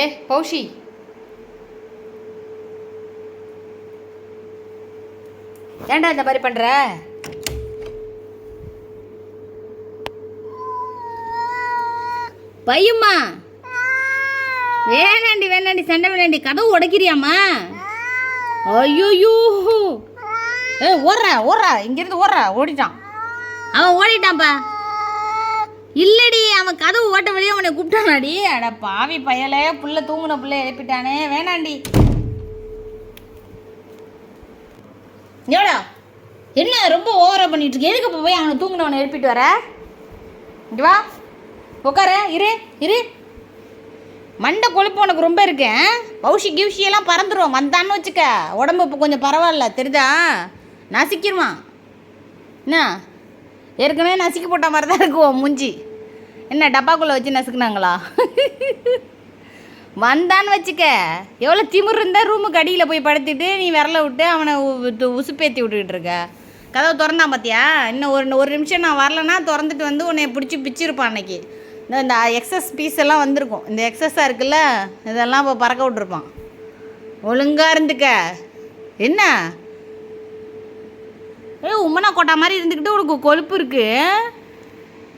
ஏ பௌஷி. ஏண்டா இந்த மாதிரி பண்ணுற பையம்மா. வேணாண்டி வேணாண்டி சண்டை வேணாண்டி கதவு உடைக்கிறியாம்மா? ஐயோயோ. ஏ ஓடுறா ஓடுறா. இங்கேருந்து ஓடுறா ஓடிட்டான். அவன் ஓடிட்டான்ப்பா. அவன் கதவு ஓட்ட வழியே அவனை கூப்பிட்டானாடி. அட பாவி பையலே புள்ள தூங்கின புள்ள எழுப்பிட்டானே. வேணாண்டி. எவ்வளோ? என்ன ரொம்ப ஓவராக பண்ணிட்டு இருக்கு? எதுக்கு போய் அவனை தூங்கினவனை எழுப்பிட்டு வர? இங்கே வா. உட்கார இரு இரு. மண்டை கொழுப்பு உனக்கு ரொம்ப இருக்கேன் பவுஷி பௌஷி கிவ்ஷி பறந்துடும் வந்தான்னு வச்சுக்க. உடம்பு இப்போ கொஞ்சம் பரவாயில்ல தெரியுதா நசிக்கிருவான். என்ன? ஏற்கனவே நசிக்க போட்ட மாதிரி தான் இருக்கும் மூஞ்சி. என்ன டப்பாக்குள்ளே வச்சு நசுக்குனாங்களா? வந்தான்னு வச்சுக்க. எவ்வளோ திமிர் இருந்தால் ரூமுக்கு அடியில் போய் படுத்துட்டு நீ விரல விட்டு அவனை உசுப்பேத்தி விட்டுக்கிட்டு இருக்க. கதவை திறந்தான் பார்த்தியா இன்னும் ஒரு ஒரு நிமிஷம் நான் வரலன்னா திறந்துட்டு வந்து உன்னை பிடிச்சி பிச்சிருப்பான் அன்னைக்கு. இந்த இந்த எக்ஸஸ் பீஸ் எல்லாம் வந்திருக்கும். இந்த எக்ஸஸாக இருக்குல்ல இதெல்லாம் இப்போ பறக்க விட்ருப்பான் ஒழுங்காக இருந்துக்க. என்ன? ஏ உம்மனா கொட்டா மாதிரி இருந்துக்கிட்டு உனக்கு கொழுப்பு இருக்குது